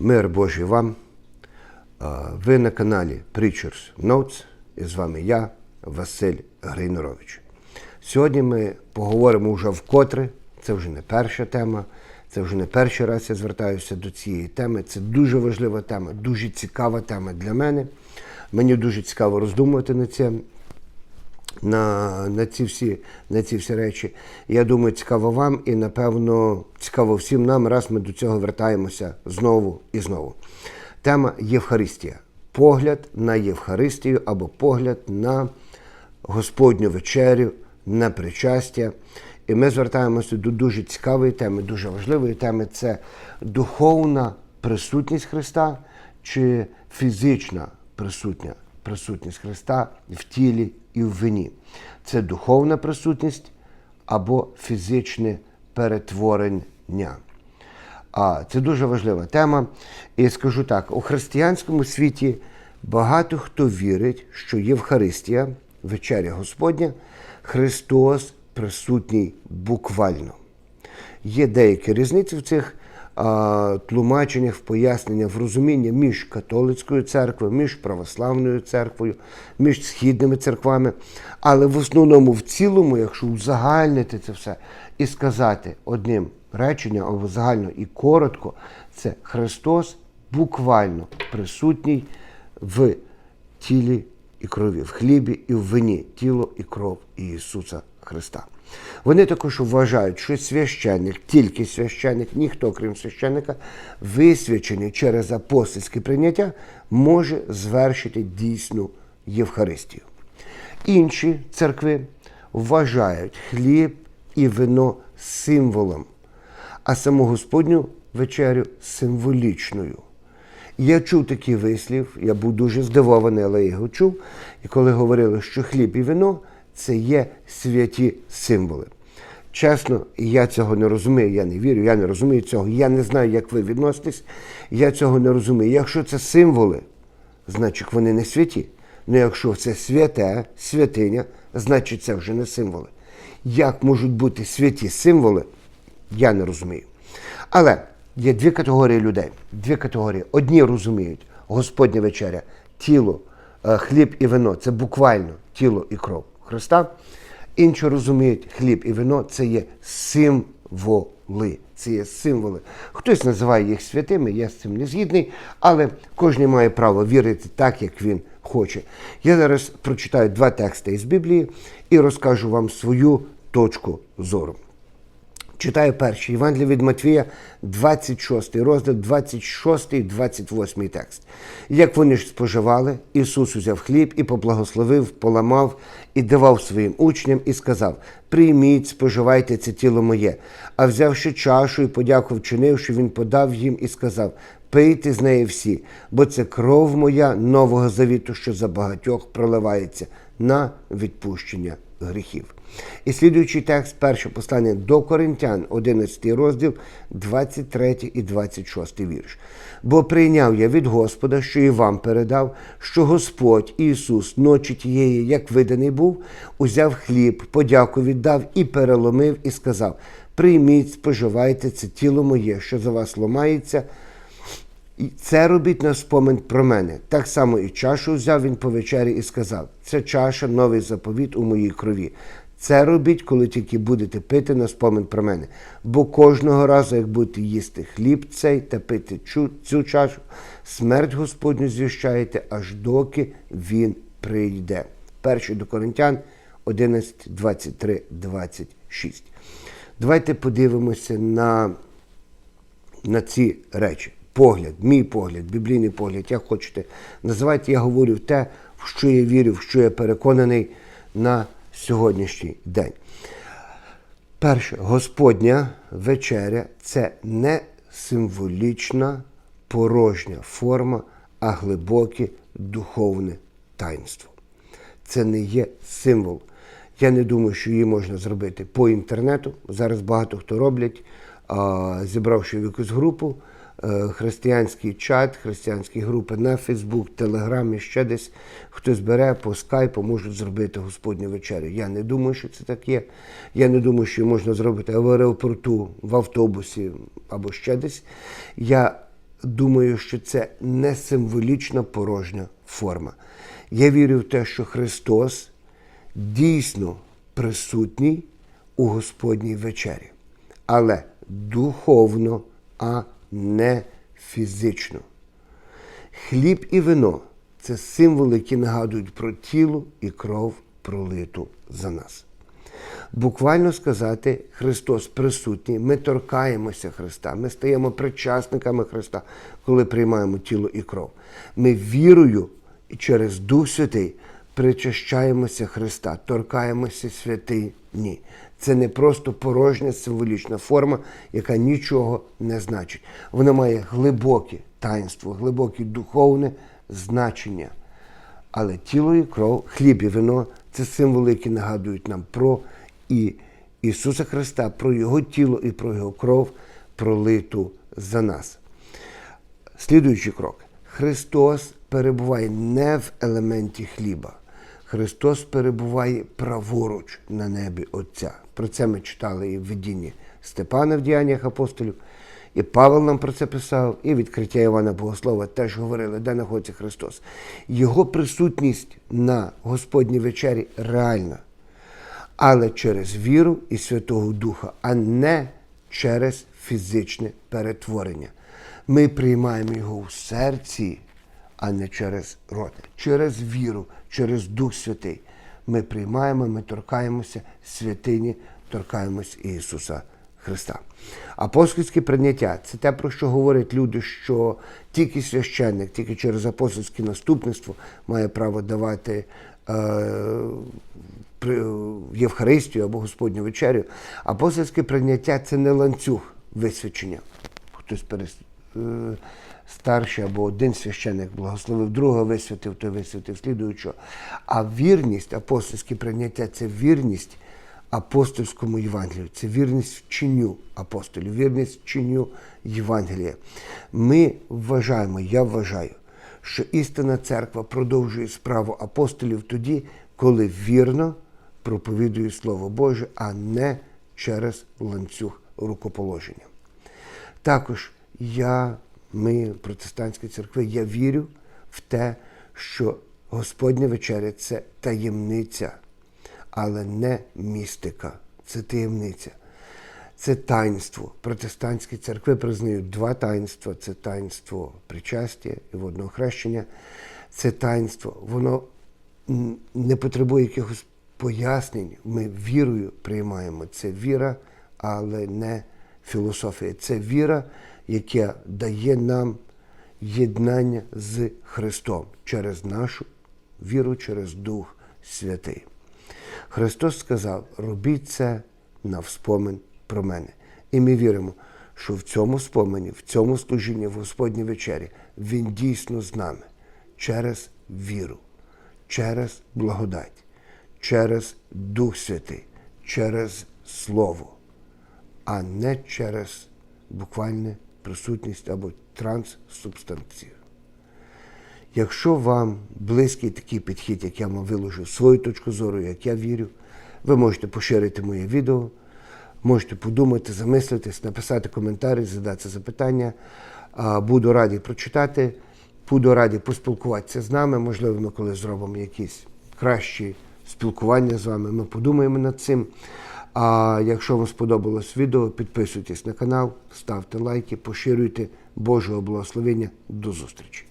Мир Божий вам. Ви на каналі Preachers Notes і з вами я, Василь Грейнорович. Сьогодні ми поговоримо вже вкотре. Це вже не перша тема, це вже не перший раз я звертаюся до цієї теми. Це дуже важлива тема, дуже цікава тема для мене. Мені дуже цікаво роздумувати над цим на, на, ці всі, на ці всі речі. Я думаю, цікаво вам і, напевно, цікаво всім нам, раз ми до цього вертаємося знову і знову. Тема Євхаристія. Погляд на Євхаристію або погляд на Господню вечерю, на причастя. І ми звертаємося до дуже цікавої теми, дуже важливої теми це духовна присутність Христа чи фізична присутня, присутність Христа в тілі і в вині. Це духовна присутність або фізичне перетворення. А це дуже важлива тема. І скажу так: у християнському світі багато хто вірить, що Євхаристія, вечеря Господня, Христос присутній буквально. Є деякі різниці в цих тлумаченнях, в поясненнях, в розумінні між католицькою церквою, між православною церквою, між східними церквами. Але в основному, в цілому, якщо узагальнити це все і сказати одним реченням або загально і коротко, це Христос буквально присутній в тілі і крові, в хлібі і в вині, тіло і кров Ісуса Христа. Вони також вважають, що священник, тільки священник, ніхто крім священника, висвячений через апостольське прийняття, може звершити дійсну Євхаристію. Інші церкви вважають хліб і вино символом, а саму Господню вечерю символічною. Я чув такий вислів, я був дуже здивований, але я його чув. І коли говорили, що хліб і вино це є святі символи. Чесно, я цього не розумію, я не вірю, я не розумію цього. Я не знаю, як ви відноситесь. Я цього не розумію. Якщо це символи, значить вони не святі. Ну якщо це святе, святиня, значить це вже не символи. Як можуть бути святі символи, я не розумію. Але є дві категорії людей. Дві категорії. Одні розуміють Господня вечеря, тіло, е, хліб і вино це буквально тіло і кров Христа. Інші розуміють, хліб і вино це є символи. Це є символи. Хтось називає їх святими, я з цим не згідний, але кожен має право вірити так, як він хоче. Я зараз прочитаю два тексти із Біблії і розкажу вам свою точку зору. Читаю перший Євангелія від Матвія, 26 розділ, 26 і 28 текст. Як вони ж споживали, Ісус узяв хліб і поблагословив, поламав і давав своїм учням, і сказав: Прийміть, споживайте це тіло моє. А взявши чашу і подяку вчинивши, він подав їм і сказав: Пийте з неї всі, бо це кров моя нового завіту, що за багатьох проливається на відпущення гріхів. І слідуючий текст, перше послання до Коринтян, 11 розділ, 23 і 26 вірш. Бо прийняв я від Господа, що і вам передав, що Господь Ісус ночі тієї, як виданий був, узяв хліб, подяку віддав і переломив, і сказав: Прийміть, споживайте це тіло моє, що за вас ломається. І це робіть на спомин про мене. Так само і чашу взяв він по вечері і сказав: це чаша, новий заповіт у моїй крові. Це робіть, коли тільки будете пити на спомин про мене. Бо кожного разу, як будете їсти хліб цей та пити цю, цю чашу, смерть Господню звіщаєте, аж доки він прийде. Перший до Коринтян 11, 23, 26. Давайте подивимося на, на ці речі погляд, мій погляд, біблійний погляд, як хочете. Називайте, я говорю те, в що я вірю, в що я переконаний на сьогоднішній день. Перше, Господня вечеря це не символічна порожня форма, а глибоке духовне таїнство. Це не є символ. Я не думаю, що її можна зробити по інтернету. Зараз багато хто роблять, зібравши в якусь групу. Е, християнський чат, християнські групи на Фейсбук, Телеграмі, ще десь хтось бере по скайпу, можуть зробити Господню вечерю. Я не думаю, що це так є. Я не думаю, що можна зробити в аеропорту, в автобусі або ще десь. Я думаю, що це не символічна порожня форма. Я вірю в те, що Христос дійсно присутній у Господній вечері, але духовно, а не фізично. Хліб і вино це символи, які нагадують про тіло і кров пролиту за нас. Буквально сказати, Христос присутній, ми торкаємося Христа, ми стаємо причасниками Христа, коли приймаємо тіло і кров. Ми вірою і через Дух Святий причащаємося Христа, торкаємося святий. Ні. Це не просто порожня символічна форма, яка нічого не значить. Вона має глибоке таїнство, глибоке духовне значення. Але тіло і кров, хліб і вино це символи, які нагадують нам про і Ісуса Христа, про Його тіло і про Його кров, пролиту за нас. Слідуючий крок. Христос перебуває не в елементі хліба. Христос перебуває праворуч на небі Отця. Про це ми читали і в видінні Степана в діяннях апостолів. І Павел нам про це писав, і відкриття Івана Богослова теж говорили, де знаходиться Христос. Його присутність на Господній вечері реальна, але через віру і Святого Духа, а не через фізичне перетворення. Ми приймаємо його в серці, а не через рот. Через віру, через Дух Святий. Ми приймаємо, ми торкаємося святині, торкаємось Ісуса Христа. Апостольське прийняття це те, про що говорять люди, що тільки священник, тільки через апостольське наступництво має право давати е, Євхаристію або Господню вечерю. Апостольське прийняття це не ланцюг висвячення. Хтось перес... старший або один священник благословив другого висвятив, той висвятив слідуючого. А вірність, апостольське прийняття це вірність апостольському Євангелію, це вірність вченню апостолів, вірність вченню Євангелія. Ми вважаємо, я вважаю, що істинна церква продовжує справу апостолів тоді, коли вірно проповідує Слово Боже, а не через ланцюг рукоположення. Також я, ми, протестантські церкви, я вірю в те, що Господня вечеря це таємниця, але не містика, це таємниця. Це таїнство. Протестантські церкви признають два таїнства: це таїнство причастя і водного хрещення. Це таїнство, воно не потребує якихось пояснень. Ми вірою приймаємо. Це віра, але не філософія. Це віра, яка дає нам єднання з Христом через нашу віру, через Дух Святий. Христос сказав: робіть це на вспомин про мене. І ми віримо, що в цьому спомені, в цьому служінні, в Господній вечері, Він дійсно з нами через віру, через благодать, через Дух Святий, через Слово, а не через буквальну присутність або транссубстанцію. Якщо вам близький такий підхід, як я вам виложу свою точку зору, як я вірю, ви можете поширити моє відео, можете подумати, замислитись, написати коментарі, задати запитання. Буду радий прочитати, буду радий поспілкуватися з нами. Можливо, ми коли зробимо якісь кращі спілкування з вами, ми подумаємо над цим. А якщо вам сподобалось відео, підписуйтесь на канал, ставте лайки, поширюйте Божого благословення. До зустрічі!